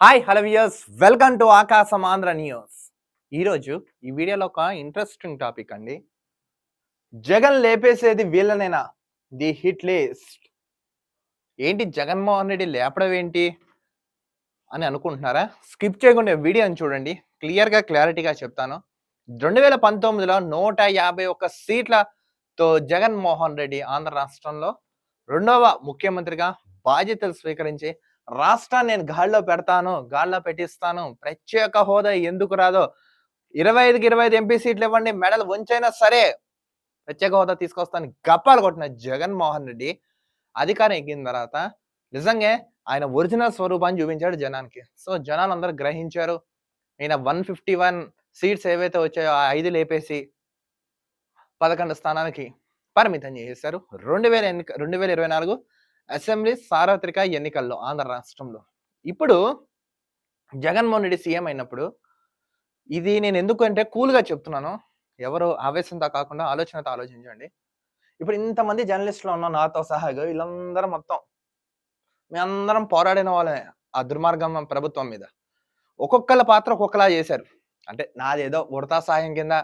Hi hello viewers welcome to Akasam Andhra news ఈరోజు ఈ వీడియోలో ఒక ఇంట్రెస్టింగ్ టాపిక్ అండి. జగన్ లేపేసేది వీళ్ళనేనా? ది హిట్ లిస్ట్ ఏంటి జగన్మోహన్ రెడ్డి లేపడం ఏంటి? అని అనుకుంటున్నారా? స్కిప్ చేయకుండా వీడియోని చూడండి. క్లియర్గా క్లారిటీగా చెప్తాను. రెండు వేల పంతొమ్మిదిలో నూట యాభై ఒక్క సీట్లతో జగన్మోహన్ రెడ్డి ఆంధ్ర రాష్ట్రంలో రెండవ ముఖ్యమంత్రిగా బాధ్యతలు స్వీకరించి రాష్ట్రాన్ని నేను గాల్లో పెడతాను గాల్లో పెట్టిస్తాను ప్రత్యేక హోదా ఎందుకు రాదో. ఇరవై ఐదుకి ఇరవై ఐదు ఎంపీ సీట్లు ఇవ్వండి మెడల్ వంచైనా సరే ప్రత్యేక హోదా తీసుకొస్తాను గప్పాలు కొట్టిన జగన్మోహన్ రెడ్డి అధికారం ఎక్కిన తర్వాత నిజంగా ఆయన ఒరిజినల్ స్వరూపాన్ని చూపించాడు జనానికి. సో జనాలు అందరూ గ్రహించారు. ఈయన వన్ ఫిఫ్టీ వన్ సీట్స్ ఏవైతే వచ్చాయో ఆ ఐదు లేపేసి పదకొండు స్థానానికి పరిమితం చేశారు రెండు వేల ఎన్నిక రెండు వేల ఇరవై నాలుగు అసెంబ్లీ సార్వత్రిక ఎన్నికల్లో ఆంధ్ర రాష్ట్రంలో. ఇప్పుడు జగన్మోహన్ రెడ్డి సీఎం అయినప్పుడు ఇది నేను ఎందుకు అంటే కూల్గా చెప్తున్నాను. ఎవరు ఆవేశంతో కాకుండా ఆలోచనతో ఆలోచించండి. ఇప్పుడు ఇంతమంది జర్నలిస్టులు ఉన్నాం నాతో సహాగా వీళ్ళందరం మొత్తం మేమందరం పోరాడిన వాళ్ళే ఆ దుర్మార్గం ప్రభుత్వం మీద. ఒక్కొక్కళ్ళ పాత్ర ఒక్కొక్కలా చేశారు. అంటే నాదేదో ఉడతా సాయం కింద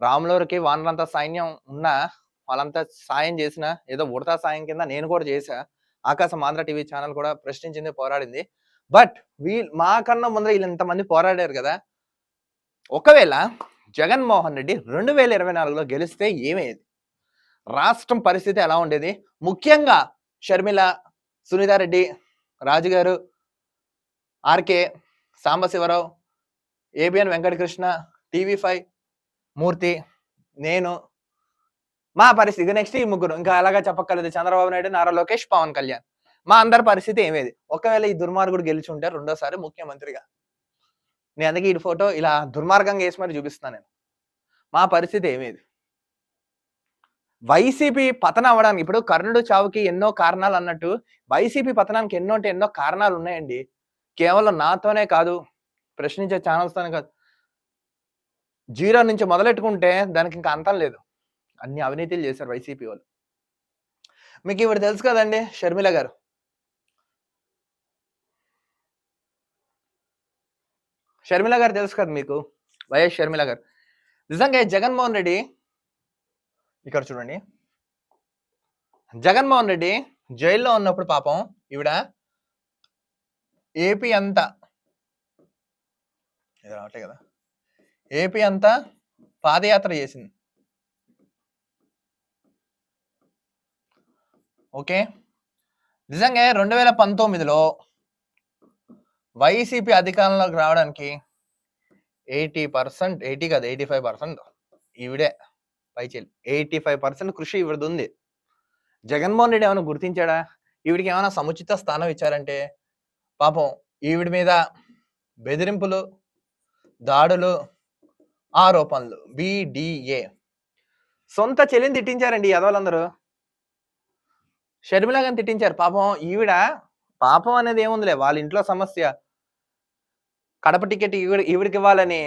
రాములూరికి వానరంత సైన్యం ఉన్నా వాళ్ళంతా సాయం చేసిన ఏదో ఉడతా సాయం కింద నేను కూడా చేశా. ఆకాశం ఆంధ్ర టీవీ ఛానల్ కూడా ప్రశ్నించింది పోరాడింది. బట్ వీళ్ళు మాకన్నా ముందర వీళ్ళు ఇంతమంది పోరాడారు కదా. ఒకవేళ జగన్మోహన్ రెడ్డి రెండు వేల ఇరవై నాలుగులో గెలిస్తే ఏమయ్యేది? రాష్ట్రం పరిస్థితి ఎలా ఉండేది? ముఖ్యంగా షర్మిల సునీతారెడ్డి రాజుగారు RK Sambasivarao ABN Venkatakrishna TV five Murthy నేను మా పరిస్థితి నెక్స్ట్ ఈ ముగ్గురు. ఇంకా అలాగా చెప్పక్కర్లేదు. చంద్రబాబు నాయుడు నారా లోకేష్ పవన్ కళ్యాణ్. మా అందరి పరిస్థితి ఏమేది ఒకవేళ ఈ దుర్మార్గుడు గెలిచి ఉంటే రెండోసారి ముఖ్యమంత్రిగా. నేను అందుకే ఈ ఫోటో ఇలా దుర్మార్గంగా వేసి మరి చూపిస్తున్నాను నేను. మా పరిస్థితి ఏమేది వైసీపీ పతనం అవ్వడానికి ఇప్పుడు కర్ణుడు చావుకి ఎన్నో కారణాలు అన్నట్టు వైసీపీ పతనానికి ఎన్నో అంటే ఎన్నో కారణాలు ఉన్నాయండి. కేవలం నాతోనే కాదు ప్రశ్నించే ఛానల్స్తోనే కాదు. జీరో నుంచి మొదలెట్టుకుంటే దానికి ఇంకా అంతం లేదు. అన్ని అవినీతిలు చేశారు వైసీపీ వాళ్ళు. మీకు ఇప్పుడు తెలుసు కదండి షర్మిల గారు. షర్మిల గారు తెలుసు కదా మీకు? వైఎస్ షర్మిల గారు. నిజంగా జగన్మోహన్ రెడ్డి ఇక్కడ చూడండి. జగన్మోహన్ రెడ్డి జైల్లో ఉన్నప్పుడు పాపం ఈవిడ ఏపీ అంతా ఇది రావట్లే కదా. ఏపీ అంతా పాదయాత్ర చేసింది. ఓకే? నిజంగా రెండు వేల పంతొమ్మిదిలో వైసీపీ అధికారంలోకి రావడానికి ఎయిటీ పర్సెంట్ ఎయిటీ కాదు ఎయిటీ ఫైవ్ పర్సెంట్ ఈవిడే పైచెల్లి ఎయిటీ ఫైవ్ పర్సెంట్ కృషి ఈవిడది ఉంది జగన్మోహన్ రెడ్డి ఏమైనా గుర్తించాడా? ఈవిడికి ఏమైనా సముచిత స్థానం ఇచ్చారంటే పాపం ఈవిడి మీద బెదిరింపులు దాడులు ఆరోపణలు. బీడిఏ సొంత చెల్లిని తిట్టించారండి ఈ షర్మిల గారిని తిట్టించారు. పాపం ఈవిడ పాపం అనేది ఏముందిలే వాళ్ళ ఇంట్లో సమస్య. కడప టికెట్ ఈవిడ ఈవిడికి ఇవ్వాలని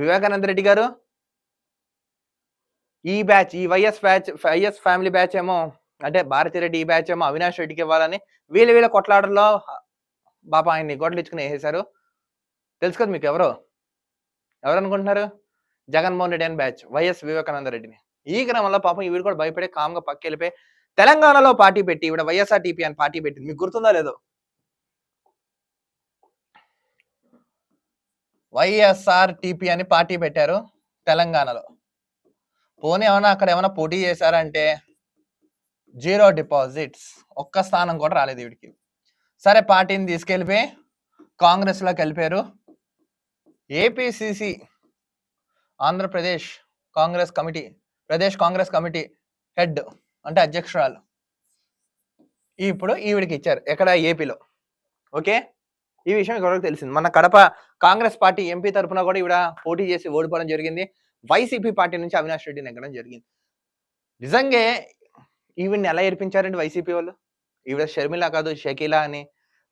వివేకానంద రెడ్డి గారు? ఈ బ్యాచ్ ఈ YS batch YS family batch ఏమో అంటే భారతిరెడ్డి ఈ బ్యాచ్ ఏమో అవినాష్ రెడ్డికి ఇవ్వాలని వీళ్ళ వీళ్ళ కొట్లాటల్లో పాప ఆయన్ని గొడవలు ఇచ్చుకుని వేసేశారు. తెలుసు కదా మీకు ఎవరు? ఎవరు అనుకుంటున్నారు జగన్మోహన్ రెడ్డి అని బ్యాచ్ వైఎస్ వివేకానంద రెడ్డిని. ఈ క్రమంలో పాపం ఈవిడ కూడా భయపడి కామ్గా పక్క వెళ్ళిపోయి తెలంగాణలో పార్టీ పెట్టి ఇవిడ వైఎస్ఆర్ టీపీ అని పార్టీ పెట్టింది. మీకు గుర్తుందా లేదో? వైఎస్ఆర్ టీపీ అని పార్టీ పెట్టారు తెలంగాణలో. పోనీ ఏమైనా అక్కడ ఏమైనా పోటీ చేశారంటే జీరో డిపాజిట్స్ ఒక్క స్థానం కూడా రాలేదు వీడికి సరే పార్టీని తీసుకెళ్ళిపోయి కాంగ్రెస్లోకి వెళ్ళిపోయారు. APCC Andhra Pradesh Congress committee Pradesh Congress committee head అంటే అధ్యక్షురాలు. ఇప్పుడు ఈవిడికి ఇచ్చారు ఎక్కడ? ఏపీలో. ఓకే? ఈ విషయం ఎవరికి తెలిసింది. మన కడప కాంగ్రెస్ పార్టీ ఎంపీ తరఫున కూడా ఈవిడ పోటీ చేసి ఓడిపోవడం జరిగింది. వైసీపీ పార్టీ నుంచి అవినాష్ రెడ్డి నెగ్గడం జరిగింది. నిజంగా ఈవిడ్ని ఎలా ఏర్పించారండి వైసీపీ వాళ్ళు? ఈవిడ షర్మిల కాదు షకీలా అని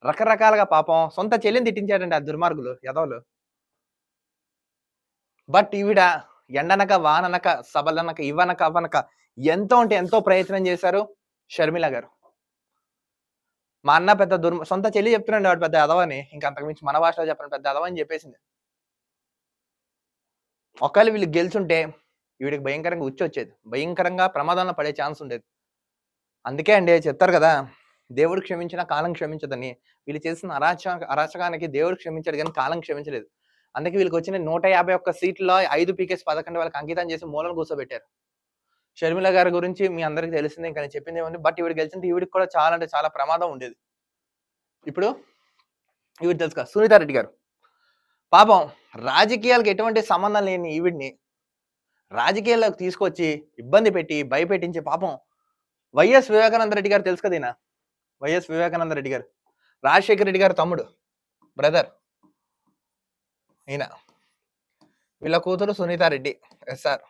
రకరకాలుగా పాపం సొంత చెల్లిని తిట్టించారండి ఆ దుర్మార్గులు యదవులు. బట్ ఈవిడ ఎండనక వాననక సబలనక ఇవ్వనక అవ్వనక ఎంతో అంటే ఎంతో ప్రయత్నం చేశారు షర్మిల గారు. మా అన్న పెద్ద దుర్మ సొంత చెల్లి చెప్తున్నాడు వాడు పెద్ద అదవని ఇంకా అంతకుమించి మన భాషలో చెప్పండి పెద్ద అదవని చెప్పేసింది. ఒకవేళ వీళ్ళు గెలుచుంటే వీడికి భయంకరంగా ఉచ్చి వచ్చేది. భయంకరంగా ప్రమాదంలో పడే ఛాన్స్ ఉండేది. అందుకే అండి చెప్తారు కదా దేవుడు క్షమించిన కాలం క్షమించదని. వీళ్ళు చేసిన అరాచ అరాచకానికి దేవుడు క్షమించాడు కానీ కాలం క్షమించలేదు. అందుకే వీళ్ళకి వచ్చిన నూట యాభై ఒక్క సీట్లో ఐదు పీకేస్ పదకొండు వాళ్ళకి అంకితం చేసి మూలను కూర్చోబెట్టారు. షర్మిల గారి గురించి మీ అందరికి తెలిసిందే ఇంకా నేను చెప్పింది ఏమండి బట్ ఈవిడ గెలిచింది ఈవిడికి కూడా చాలా అంటే చాలా ప్రమాదం ఉండేది. ఇప్పుడు ఈవిడ తెలుసు కదా రెడ్డి గారు. పాపం రాజకీయాలకు ఎటువంటి సంబంధం లేని ఈవిడిని రాజకీయాల్లోకి తీసుకొచ్చి ఇబ్బంది పెట్టి భయపెట్టించి పాపం వైఎస్ వివేకానంద రెడ్డి గారు తెలుసు కదా వైఎస్ వివేకానంద రెడ్డి గారు. రాజశేఖర రెడ్డి గారు తమ్ముడు బ్రదర్ ఈయన. వీళ్ళ కూతురు సునీతారెడ్డి ఎస్ఆర్.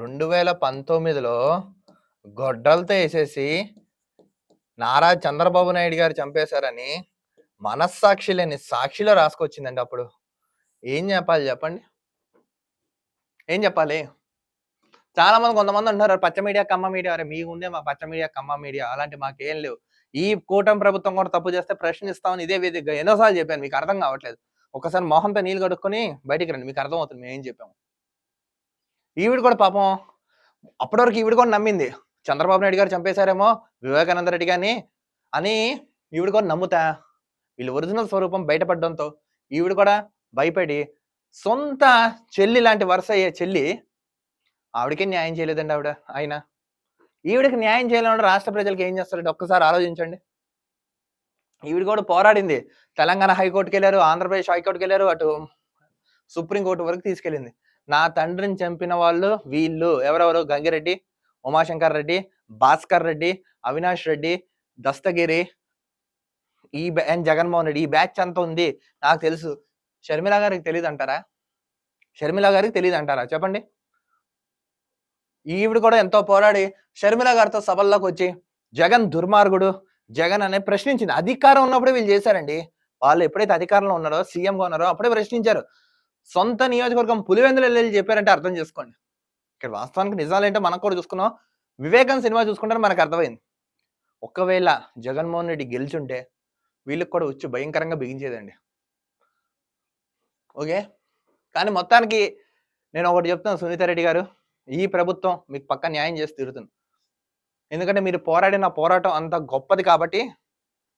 రెండు వేల పంతొమ్మిదిలో గొడ్డలతో వేసేసి నారా చంద్రబాబు నాయుడు గారు చంపేశారని మనస్సాక్షి లేని సాక్షిలో రాసుకొచ్చిందండి అప్పుడు. ఏం చెప్పాలి చెప్పండి? ఏం చెప్పాలి? చాలా మంది కొంతమంది అంటున్నారు పచ్చ మీడియా కమ్మ మీడియా. అరే మీకు ఉందే మా పచ్చ మీడియా కమ్మ మీడియా అలాంటి మాకేం లేవు. ఈ కూటమి ప్రభుత్వం కూడా తప్పు చేస్తే ప్రశ్నిస్తామని ఇదే వేదికగా ఎన్నోసార్లు చెప్పాను మీకు అర్థం కావట్లేదు. ఒకసారి మొహంతో నీళ్ళు కడుక్కొని బయటికి రండి మీకు అర్థం అవుతుంది మేము ఏం చెప్పాము. ఈవిడ కూడా పాపం అప్పటి వరకు ఈవిడ కూడా నమ్మింది. చంద్రబాబు నాయుడు గారు చంపేశారేమో వివేకానంద రెడ్డి గారిని అని ఈవిడ కూడా నమ్ముతా. వీళ్ళు ఒరిజినల్ స్వరూపం బయటపడడంతో ఈవిడ కూడా భయపడి సొంత చెల్లి లాంటి వరుస అయ్యే చెల్లి ఆవిడకే న్యాయం చేయలేదండి ఆవిడ ఆయన. ఈవిడకి న్యాయం చేయాలంటే రాష్ట్ర ప్రజలకు ఏం చేస్తారంటే ఒక్కసారి ఆలోచించండి. ఈవిడ కూడా పోరాడింది. తెలంగాణ హైకోర్టుకి వెళ్ళారు ఆంధ్రప్రదేశ్ హైకోర్టుకి వెళ్ళారు అటు సుప్రీంకోర్టు వరకు తీసుకెళ్ళింది. నా తండ్రిని చంపిన వాళ్ళు వీళ్ళు ఎవరెవరు? గంగిరెడ్డి ఉమాశంకర్ రెడ్డి భాస్కర్ రెడ్డి అవినాష్ రెడ్డి దస్తగిరి ఈ అండ్ జగన్మోహన్ రెడ్డి. ఈ బ్యాచ్ అంతా ఉంది. నాకు తెలుసు. షర్మిల గారికి తెలియదు అంటారా షర్మిల గారికి తెలియదు అంటారా చెప్పండి. ఈవిడ కూడా ఎంతో పోరాడి షర్మిల గారితో సభల్లోకి వచ్చి జగన్ దుర్మార్గుడు. జగన్ అనే ప్రశ్నించింది. అధికారం ఉన్నప్పుడే వీళ్ళు చేశారండి. వాళ్ళు ఎప్పుడైతే అధికారంలో ఉన్నారో సీఎంగా ఉన్నారో అప్పుడే ప్రశ్నించారు. సొంత నియోజకవర్గం పులివెందులు వెళ్ళి చెప్పారంటే అర్థం చేసుకోండి. ఇక్కడ వాస్తవానికి నిజాలు ఏంటో మనం కూడా చూసుకున్నాం. వివేకం సినిమా చూసుకుంటే మనకు అర్థమైంది. ఒకవేళ జగన్మోహన్ రెడ్డి గెలిచుంటే వీళ్ళకి కూడా వచ్చి భయంకరంగా బిగించేదండి. ఓకే? కానీ మొత్తానికి నేను ఒకటి చెప్తాను సునీత రెడ్డి గారు ఈ ప్రభుత్వం మీకు పక్క న్యాయం చేసి తీరుతుంది. ఎందుకంటే మీరు పోరాడిన పోరాటం అంత గొప్పది కాబట్టి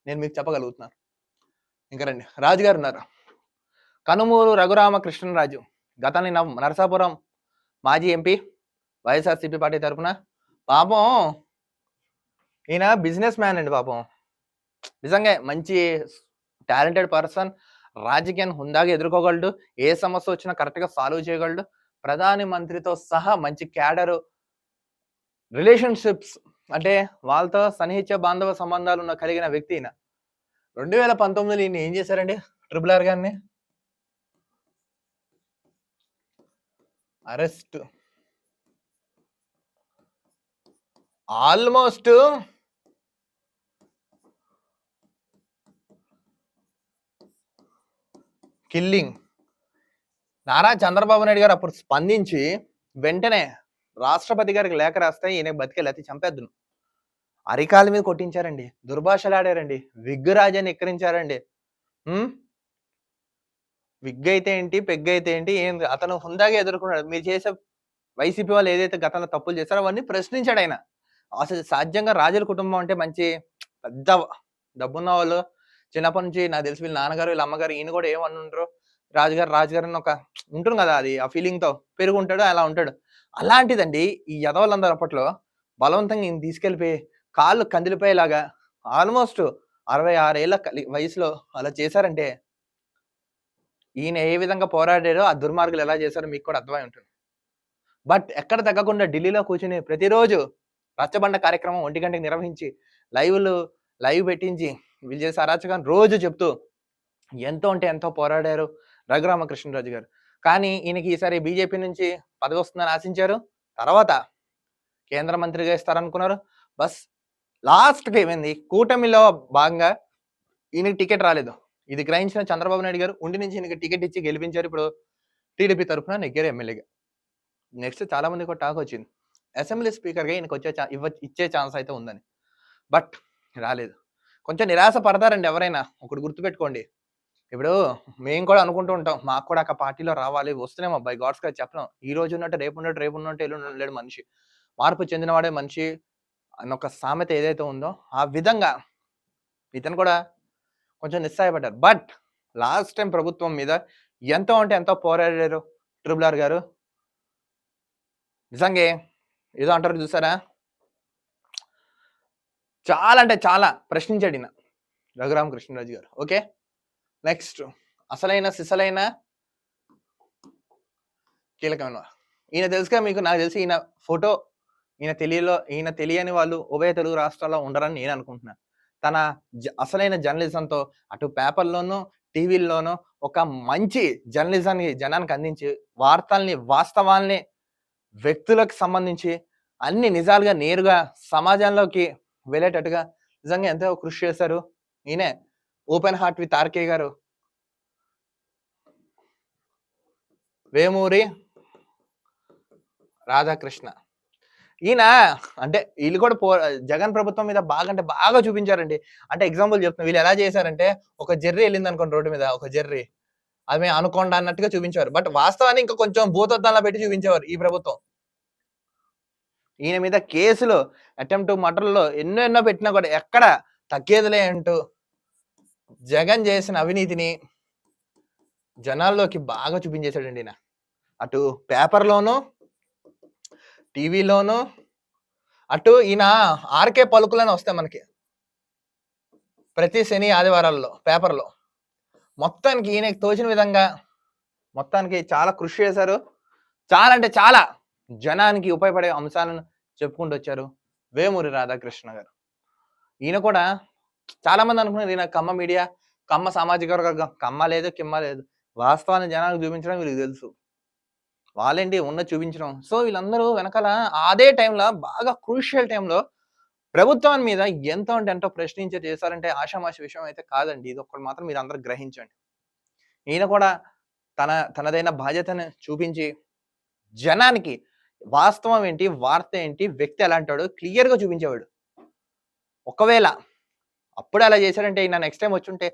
నేను మీకు చెప్పగలుగుతున్నాను ఇంకా రండి. రాజుగారు ఉన్నారు. కనుమూరు రఘురామకృష్ణరాజు గతాన్ని నవ్ నరసాపురం మాజీ ఎంపీ వైఎస్ఆర్సీపీ పార్టీ తరపున. పాపం ఈయన బిజినెస్ మ్యాన్ అండి పాపం. నిజంగా మంచి టాలెంటెడ్ పర్సన్ రాజకీయాన్ని హుందాగా ఎదుర్కోగలడు ఏ సమస్య వచ్చినా కరెక్ట్గా సాల్వ్ చేయగలడు. ప్రధాని మంత్రితో సహా మంచి క్యాడరు రిలేషన్షిప్స్ అంటే వాళ్ళతో సన్నిహిత్య బాంధవ సంబంధాలు ఉన్న కలిగిన వ్యక్తి ఈయన. రెండు వేల పంతొమ్మిదిలో ఈయన ఏం చేశారండి? ట్రిపుల్ ఆర్ గారిని? Arrest. Almost. Killing. Nara Chandrababu Naidu garu అప్పుడు స్పందించి వెంటనే రాష్ట్రపతి గారికి లేఖ రాస్తే ఈయన బతికేలు అతి చంపేద్దును. అరికాల మీద కొట్టించారండి. దుర్భాషలాడారండి. విగ్గురాజాన్ని ఎక్కిరించారండి. విగ్ అయితే ఏంటి పెగ్ అయితే ఏంటి ఏం అతను హుందాగా ఎదుర్కొన్నాడు. మీరు చేసే వైసీపీ వాళ్ళు ఏదైతే గతంలో తప్పులు చేస్తారో అవన్నీ ప్రశ్నించాడు ఆయన. అసలు సాధ్యంగా రాజుల కుటుంబం అంటే మంచి పెద్ద డబ్బున్న వాళ్ళు చిన్నప్పటి నుంచి నాకు తెలిసి వీళ్ళ నాన్నగారు వీళ్ళ అమ్మగారు ఈయన కూడా ఏమనుంటారు రాజుగారు రాజుగారు అని ఒక ఉంటుంది కదా అది ఆ ఫీలింగ్తో పెరుగుంటాడు అలా ఉంటాడు. అలాంటిదండి ఈ యదవలందరూ అప్పట్లో బలవంతంగా ఈయన తీసుకెళ్ళిపోయి కాళ్ళు కందిలిపోయేలాగా ఆల్మోస్ట్ అరవై ఆరేళ్ళ కలి- వయసులో అలా చేశారంటే ఈయన ఏ విధంగా పోరాడారో ఆ దుర్మార్గులు ఎలా చేశారో మీకు కూడా అర్థమై ఉంటుంది. బట్ ఎక్కడ తగ్గకుండా ఢిల్లీలో కూర్చుని ప్రతిరోజు రచ్చబండ కార్యక్రమం ఒంటి గంటకి నిర్వహించి లైవ్లు లైవ్ పెట్టించి వీళ్ళు చేసే అరాచకాన్ని రోజు చెప్తూ ఎంతో అంటే ఎంతో పోరాడారు రఘురామకృష్ణరాజు గారు. కానీ ఈయనకి ఈసారి బీజేపీ నుంచి పదవి వస్తుందని ఆశించారు. తర్వాత కేంద్ర మంత్రిగా ఇస్తారనుకున్నారు. బస్ లాస్ట్కి ఏమైంది? కూటమిలో భాగంగా ఈయనకి టికెట్ రాలేదు. ఇది గ్రహించిన చంద్రబాబు నాయుడు గారు ఉండి నుంచి ఈయనకి టికెట్ ఇచ్చి గెలిపించారు. ఇప్పుడు టీడీపీ తరఫున నెగ్గారు ఎమ్మెల్యేగా. నెక్స్ట్ చాలా మందికి ఒక టాక్ వచ్చింది. అసెంబ్లీ స్పీకర్గా ఈయనకు వచ్చే ఇవ్వ ఇచ్చే ఛాన్స్ అయితే ఉందని. బట్ రాలేదు. కొంచెం నిరాశ పడతారండి ఎవరైనా. ఒకటి గుర్తుపెట్టుకోండి. ఇప్పుడు మేము కూడా అనుకుంటూ ఉంటాం. మాకు కూడా ఒక పార్టీలో రావాలి. వస్తున్నాం అబ్బాయి గాడ్స్ గారు చెప్పడం. ఈ రోజు ఉన్నట్టు రేపు ఉన్నట్టు రేపు ఉన్నట్టు ఎల్లుండి లేడు మనిషి. మార్పు చెందినవాడే మనిషి అన్న ఒక సామెత ఏదైతే ఉందో ఆ విధంగా ఇతను కూడా కొంచెం నిస్సాయపడ్డారు బట్ లాస్ట్ టైం ప్రభుత్వం మీద ఎంతో అంటే ఎంతో పోరాడారు ట్రిబుల్ ఆర్ గారు. నిజంగా ఏదో అంటారు చూసారా? చాలా అంటే చాలా ప్రశ్నించాడు ఈయన రఘురామ కృష్ణరాజు గారు. ఓకే? నెక్స్ట్ అసలైన సిసలైన కీలకమైన ఈయన తెలుసుగా మీకు నాకు తెలిసి ఈయన ఫోటో ఈయన తెలియలో ఈయన తెలియని వాళ్ళు ఉభయ తెలుగు రాష్ట్రాల్లో ఉండరని నేను అనుకుంటున్నాను తన జ- అసలైన జర్నలిజంతో అటు పేపర్లోనూ టీవీల్లోనూ ఒక మంచి జర్నలిజాన్ని జనానికి అందించి వార్తల్ని వాస్తవాల్ని వ్యక్తులకు సంబంధించి అన్ని నిజాలుగా నేరుగా సమాజంలోకి వెళ్ళేటట్టుగా నిజంగా ఎంతో కృషి చేశారు. ఈయనే ఓపెన్ హార్ట్ విత్ ఆర్కే గారు. వేమూరి రాధాకృష్ణ. ఈయన అంటే వీళ్ళు కూడా పో జగన్ ప్రభుత్వం మీద బాగా అంటే బాగా చూపించారండి. అంటే ఎగ్జాంపుల్ చెప్తున్నా వీళ్ళు ఎలా చేశారంటే ఒక జెర్రీ వెళ్ళింది అనుకోండి రోడ్డు మీద ఒక జెర్రీ. అది మేము అనుకోండి అన్నట్టుగా చూపించారు బట్ వాస్తవాన్ని ఇంకా కొంచెం భూతత్వంలో పెట్టి చూపించేవారు ఈ ప్రభుత్వం. ఈయన మీద కేసులు అటెంప్ట్ మటర్లో ఎన్నో ఎన్నో పెట్టినా కూడా ఎక్కడ తగ్గేదిలే అంటూ జగన్ చేసిన అవినీతిని జనాల్లోకి బాగా చూపించేశాడండి ఈయన. అటు పేపర్లోనూ టీవీలోను అటు ఈయన ఆర్కే పలుకులని వస్తాయి మనకి. ప్రతి శని ఆదివారాల్లో పేపర్లో. మొత్తానికి ఈయనకి తోచిన విధంగా మొత్తానికి చాలా కృషి చేశారు. చాలా అంటే చాలా జనానికి ఉపయోగపడే అంశాలను చెప్పుకుంటూ వచ్చారు వేమూరి రాధాకృష్ణ గారు. ఈయన కూడా చాలా మంది అనుకున్నారు ఈయన కమ్మ మీడియా కమ్మ సామాజిక వర్గం కమ్మ లేదు కిమ్మ లేదు. వాస్తవాన్ని జనానికి చూపించడం వీరికి తెలుసు. వాళ్ళేంటి? ఉన్న చూపించడం. సో వీళ్ళందరూ వెనకాల అదే టైంలో బాగా క్రూషియల్ టైంలో ప్రభుత్వం మీద ఎంతో అంటే ఎంతో ప్రశ్నించే చేశారంటే ఆషామాషి విషయం అయితే కాదండి. ఇది ఒక్కటి మాత్రం మీరు అందరూ గ్రహించండి. ఈయన కూడా తన తనదైన బాధ్యతను చూపించి జనానికి వాస్తవం ఏంటి? వార్త ఏంటి? వ్యక్తి ఎలాంటాడు క్లియర్గా చూపించేవాడు. ఒకవేళ అప్పుడు అలా చేశారంటే ఈయన నెక్స్ట్ టైం వచ్చి ఉంటే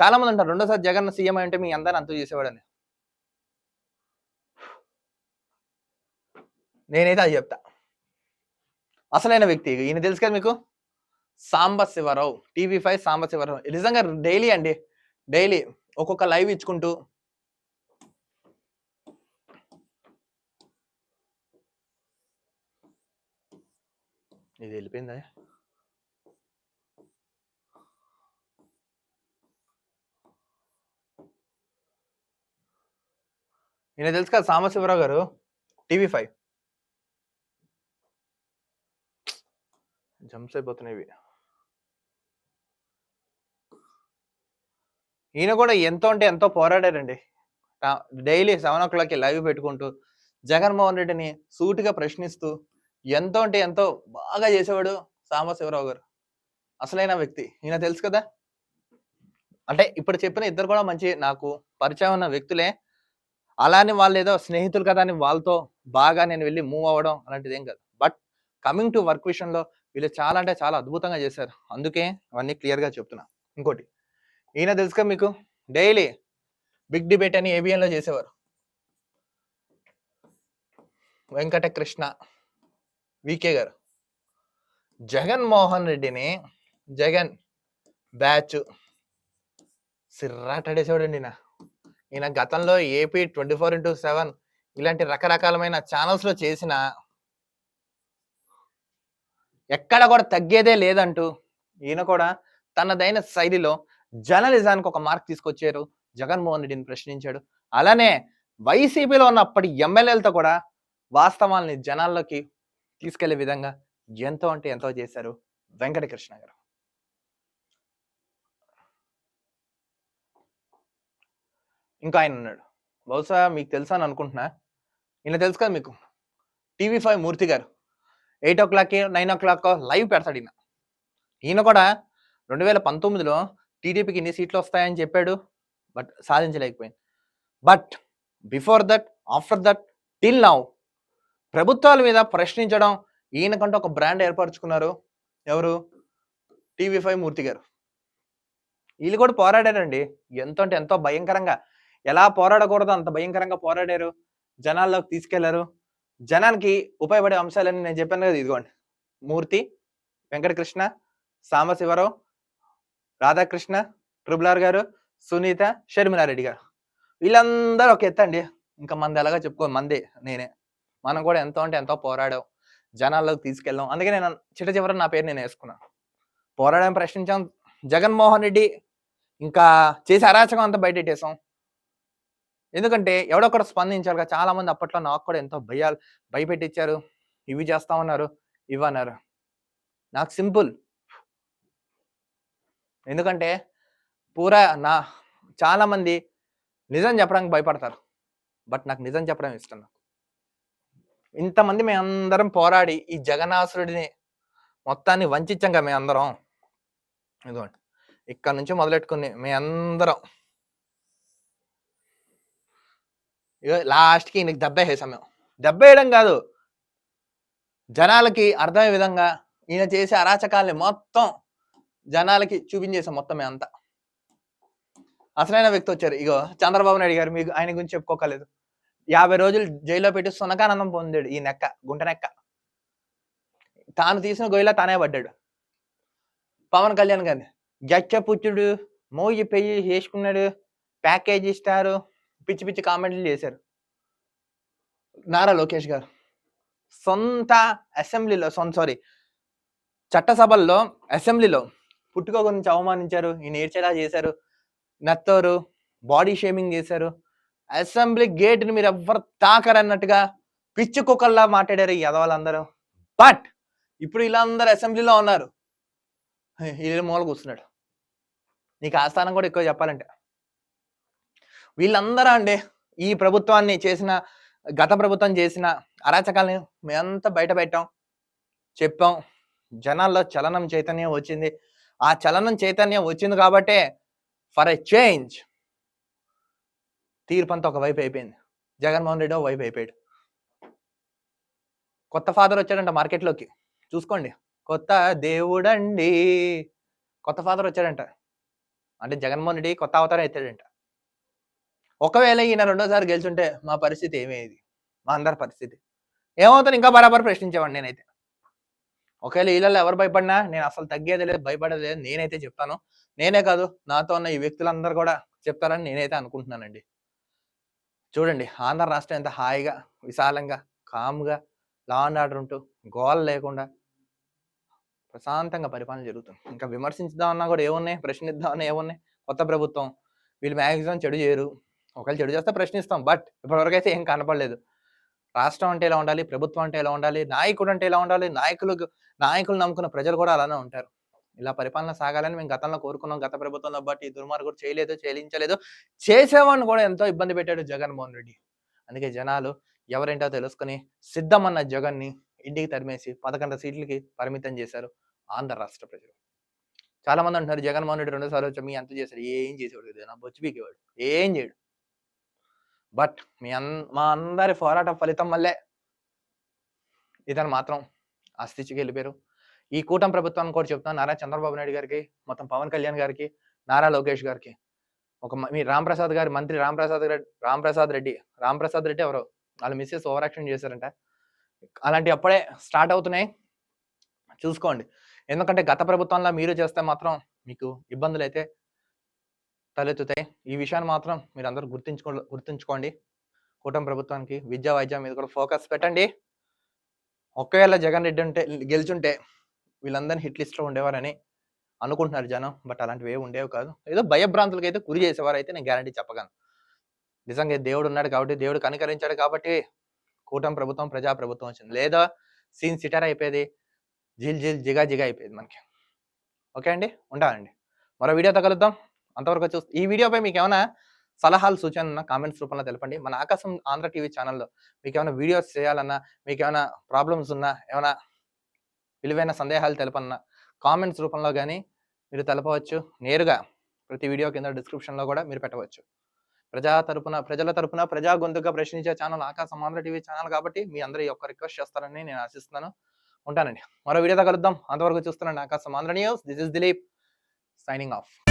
చాలా మంది అంటారు రెండోసారి జగన్ సీఎం అంటే మీ అందరిని అంత చేసేవాడని. నేనైతే అది చెప్తా. అసలైన వ్యక్తి ఈయన తెలుసు కదా మీకు? సాంబ శివరావు టీవీ ఫైవ్ సాంబ శివరావు నిజంగా డైలీ అండి. డైలీ ఒక్కొక్క లైవ్ ఇచ్చుకుంటూ. ఇది వెళ్ళిపోయిందా? ఈయన తెలుసు కదా సాంబశివరావు గారు? TV five. జంప్స్ అయిపోతున్నాయి ఇవి ఈయన కూడా ఎంతో అంటే ఎంతో పోరాడారండి. డైలీ సెవెన్ ఓ క్లాక్కి లైవ్ పెట్టుకుంటూ జగన్మోహన్ రెడ్డిని సూటిగా ప్రశ్నిస్తూ ఎంతో అంటే ఎంతో బాగా చేసేవాడు సాంబశివరావు గారు. అసలైన వ్యక్తి. ఈయన తెలుసు కదా? అంటే ఇప్పుడు చెప్పిన ఇద్దరు కూడా మంచి నాకు పరిచయం ఉన్న వ్యక్తులే. అలానే వాళ్ళు ఏదో స్నేహితులు కదా అని వాళ్ళతో బాగా నేను వెళ్ళి మూవ్ అవ్వడం అలాంటిది ఏం కాదు. బట్ కమింగ్ టు వర్క్ విషయంలో వీళ్ళు చాలా అంటే చాలా అద్భుతంగా చేశారు. అందుకే అవన్నీ క్లియర్గా చెప్తున్నా. ఇంకోటి ఈయన తెలుసుగా మీకు? డైలీ బిగ్ డిబేట్ అని ఏబిఎన్లో చేసేవారు. వెంకట కృష్ణ వికే గారు. జగన్మోహన్ రెడ్డిని జగన్ బ్యాచ్ సిర్రాటడేసేవాడండి ఈయన. ఈయన గతంలో AP twenty four into seven ఇలాంటి రకరకాలమైన ఛానల్స్లో చేసిన ఎక్కడ కూడా తగ్గేదే లేదంటూ ఈయన కూడా తనదైన శైలిలో జర్నలిజానికి ఒక మార్క్ తీసుకొచ్చారు. జగన్మోహన్ రెడ్డిని ప్రశ్నించాడు. అలానే వైసీపీలో ఉన్నప్పటి ఎమ్మెల్యేలతో కూడా వాస్తవాల్ని జనాల్లోకి తీసుకెళ్ళే విధంగా ఎంతో అంటే ఎంతో చేశారు వెంకటకృష్ణ గారు. ఇంకా ఆయన ఉన్నాడు. బహుశా మీకు తెలుసా అని అనుకుంటున్నా. ఈయన తెలుసు కదా మీకు? టీవీ ఫైవ్ మూర్తి గారు. ఎయిట్ ఓ క్లాక్కి నైన్ ఓ క్లాక్ లైవ్ పెడతాడు ఈయన. ఈయన కూడా రెండు వేల పంతొమ్మిదిలో టీడీపీకి ఇన్ని సీట్లు వస్తాయని చెప్పాడు but సాధించలేకపోయింది. But before that after that till now ప్రభుత్వాల మీద ప్రశ్నించడం ఈయనకంటూ ఒక బ్రాండ్ ఏర్పరచుకున్నారు ఎవరు? టీవీ ఫైవ్ మూర్తి గారు. వీళ్ళు కూడా పోరాడారండి. ఎంత అంటే ఎంతో భయంకరంగా. ఎలా పోరాడకూడదో అంత భయంకరంగా పోరాడారు. జనాల్లోకి తీసుకెళ్ళారు. జనానికి ఉపయోగపడే అంశాలని నేను చెప్పాను కదా ఇదిగోండి. మూర్తి వెంకటకృష్ణ సాంబశివరావు రాధాకృష్ణ ట్రిబులార్ గారు సునీత షర్మిలారెడ్డి గారు. వీళ్ళందరూ ఒక ఎత్తండి ఇంకా మంది ఎలాగా చెప్పుకో మంది నేనే. మనం కూడా ఎంతో అంటే ఎంతో పోరాడాం. జనాల్లోకి తీసుకెళ్ళాం. అందుకే నేను చిట్ట చివరి నా పేరు నేను వేసుకున్నాను పోరాడాం ప్రశ్నించాం. జగన్మోహన్ రెడ్డి ఇంకా చేసి అరాచకం అంతా బయటెట్టేసాం ఎందుకంటే ఎవడొక్కడ స్పందించాలి కదా చాలా మంది అప్పట్లో నాకు కూడా ఎంతో భయాలు భయపెట్టించారు ఇవి చేస్తా ఉన్నారు ఇవి అన్నారు. నాకు సింపుల్. ఎందుకంటే పూరా నా చాలామంది నిజం చెప్పడానికి భయపడతారు. బట్ నాకు నిజం చెప్పడం ఇష్టం నాకు. ఇంతమంది మేము అందరం పోరాడి ఈ జగన్నాసురుడిని మొత్తాన్ని వంచాం మేము అందరం ఇదిగోండి. ఇక్కడ నుంచి మొదలెట్టుకుని మేమందరం. ఇగో లాస్ట్కి ఈయనకి దెబ్బ వేసాం మేము దెబ్బ వేయడం కాదు. జనాలకి అర్థమయ్యే విధంగా ఈయన చేసే అరాచకాల్ని మొత్తం జనాలకి చూపించేసాం మొత్తం మేము అంతా. అసలైన వ్యక్తి వచ్చారు. ఇగో చంద్రబాబు నాయుడు గారు మీకు ఆయన గురించి చెప్పుకోకలేదు. యాభై రోజులు జైల్లో పెట్టి సునకానందం పొందాడు ఈ నెక్క గుంట నెక్క. తాను తీసిన గొయ్యిలా తానే పడ్డాడు. పవన్ కళ్యాణ్ గారిని. గచ్చ పుచ్చుడు మోయి పెయ్యి వేసుకున్నాడు ప్యాకేజ్ ఇస్తారు. పిచ్చి పిచ్చి కామెంట్లు చేశారు. నారా లోకేష్ గారు. సొంత అసెంబ్లీలో సొంత సారీ చట్టసభల్లో అసెంబ్లీలో పుట్టుక గురించి అవమానించారు ఈయన ఏడ్చేలా చేశారు నత్తోరు బాడీ షేమింగ్ చేశారు అసెంబ్లీ గేట్ని మీరు ఎవ్వరు తాకరన్నట్టుగా పిచ్చి కుక్కల్లా మాట్లాడారు ఈ యదవాళ్ళందరూ. బట్ ఇప్పుడు ఇలా అందరూ అసెంబ్లీలో ఉన్నారు. వీళ్ళు మూల కూర్చున్నాడు. నీకు ఆస్థానం కూడా ఎక్కువ చెప్పాలంటే. వీళ్ళందరూ అండి ఈ ప్రభుత్వాన్ని చేసిన గత ప్రభుత్వం చేసిన అరాచకాలని మేమంతా బయట పెట్టాం. చెప్పాం. జనాల్లో చలనం చైతన్యం వచ్చింది. ఆ చలనం చైతన్యం వచ్చింది కాబట్టే ఫర్ ఎ చేంజ్ తీర్పు అంతా ఒకవైపు అయిపోయింది. జగన్మోహన్ రెడ్డి వైపు అయిపోయాడు. కొత్త ఫాదర్ వచ్చాడంట మార్కెట్లోకి. చూసుకోండి. కొత్త దేవుడండి. కొత్త ఫాదర్ వచ్చాడంట. అంటే జగన్మోహన్ రెడ్డి కొత్త అవతారం ఎత్తాడంట. ఒకవేళ ఈయన రెండోసారి గెలుచుంటే మా పరిస్థితి ఏమేది మా అందరి పరిస్థితి. ఏమవుతాను ఇంకా బరాబర్ ప్రశ్నించేవాడిని నేనైతే. ఒకవేళ వీళ్ళలో ఎవరు భయపడినా నేను అసలు తగ్గేది లేదు భయపడేది లేదు నేనైతే చెప్తాను. నేనే కాదు నాతో ఉన్న ఈ వ్యక్తులందరూ కూడా చెప్తారని నేనైతే అనుకుంటున్నానండి. చూడండి ఆంధ్ర రాష్ట్రం ఎంత హాయిగా విశాలంగా కామ్గా లా అండ్ ఆర్డర్ ఉంటూ గోల లేకుండా ప్రశాంతంగా పరిపాలన జరుగుతుంది. ఇంకా విమర్శించుదామన్నా కూడా ఏమున్నాయి? ప్రశ్నిద్దామన్నా ఏమున్నాయి? కొత్త ప్రభుత్వం వీళ్ళు మ్యాక్సిమం చెడు చేయరు. ఒకవేళ చెడు చేస్తే ప్రశ్నిస్తాం. బట్ ఇప్పటివరకైతే ఏం కనపడలేదు. రాష్ట్రం అంటే ఎలా ఉండాలి? ప్రభుత్వం అంటే ఎలా ఉండాలి? నాయకుడు అంటే ఎలా ఉండాలి? నాయకులు నాయకులు నమ్ముకున్న ప్రజలు కూడా అలానే ఉంటారు. ఇలా పరిపాలన సాగాలని మేము గతంలో కోరుకున్నాం గత ప్రభుత్వంలో బట్టి ఈ దుర్మార్గుడు చేయలేదు చేయించలేదు చేసేవాడిని కూడా ఎంతో ఇబ్బంది పెట్టాడు జగన్మోహన్ రెడ్డి. అందుకే జనాలు ఎవరేంటో తెలుసుకుని సిద్ధమన్న జగన్ని ఇంటికి తరిమేసి పదకొండు సీట్లకి పరిమితం చేశారు ఆంధ్ర రాష్ట్ర ప్రజలు. చాలా మంది అంటున్నారు జగన్మోహన్ రెడ్డి రెండోసారి వచ్చి మీ ఎంత చేశాడు. ఏం చేసేవాడు? నా బొచ్చు పీకేవాడు. ఏం చేయడు? బట్ మీ అన్ మా అందరి పోరాట ఫలితం వల్లే ఇతను మాత్రం ఆ స్థితికి వెళ్ళిపోయారు. ఈ కూటమి ప్రభుత్వాన్ని కూడా చెప్తాను నారా చంద్రబాబు నాయుడు గారికి మొత్తం పవన్ కళ్యాణ్ గారికి నారా లోకేష్ గారికి ఒక మీ రాంప్రసాద్ గారి మంత్రి రాంప్రసాద్ రెడ్డి రాంప్రసాద్ రెడ్డి రాంప్రసాద్ రెడ్డి ఎవరో వాళ్ళ మిస్సెస్ ఓవర్ యాక్షన్ చేశారంట. అలాంటి అప్పుడే స్టార్ట్ అవుతున్నాయి. చూసుకోండి. ఎందుకంటే గత ప్రభుత్వంలో మీరు చేస్తే మాత్రం మీకు ఇబ్బందులు అయితే తలెత్తుతాయి ఈ విషయాన్ని మాత్రం మీరు అందరూ గుర్తించుకో గుర్తుంచుకోండి. కూటమి ప్రభుత్వానికి విద్యా వైద్యం మీద కూడా ఫోకస్ పెట్టండి. ఒకవేళ జగన్ రెడ్డి ఉంటే గెలిచుంటే వీళ్ళందరినీ హిట్ లిస్ట్లో ఉండేవారని అనుకుంటున్నారు జనం. బట్ అలాంటివి ఏవి ఉండేవి కాదు. ఏదో భయభ్రాంతులకి అయితే గురి చేసేవారు అయితే నేను గ్యారంటీ చెప్పగలను. నిజంగా దేవుడు ఉన్నాడు కాబట్టి దేవుడు కనికరించాడు కాబట్టి కూటమి ప్రభుత్వం ప్రజా ప్రభుత్వం వచ్చింది. లేదా సీన్ సిటర్ అయిపోయేది జిల్ జిల్ జిగా జిగా అయిపోయేది మనకి. ఓకే అండి? ఉంటానండి. మరో వీడియోతో కలుద్దాం. అంతవరకు చూస్తే ఈ వీడియోపై మీకు ఏమైనా సలహాలు సూచనలు కామెంట్స్ రూపంలో తెలపండి. మన ఆకాశం ఆంధ్ర టీవీ ఛానల్లో మీకు ఏమైనా వీడియోస్ చేయాలన్నా మీకు ఏమైనా ప్రాబ్లమ్స్ ఉన్నా ఏమైనా విలువైన సందేహాలు తెలపన్నా కామెంట్స్ రూపంలో కానీ మీరు తెలపవచ్చు. నేరుగా ప్రతి వీడియో కింద డిస్క్రిప్షన్లో కూడా మీరు పెట్టవచ్చు. ప్రజా తరపున ప్రజల తరపున ప్రజా గొంతుగా ప్రశ్నించే ఛానల్ ఆకాశం ఆంధ్ర టీవీ ఛానల్ కాబట్టి మీ అందరూ యొక్క రిక్వెస్ట్ చేస్తారని నేను ఆశిస్తున్నాను. ఉంటానండి. మరో వీడియోతో కలుద్దాం. అంతవరకు చూస్తున్నాను Akasam Andhra news. This is Dilip signing off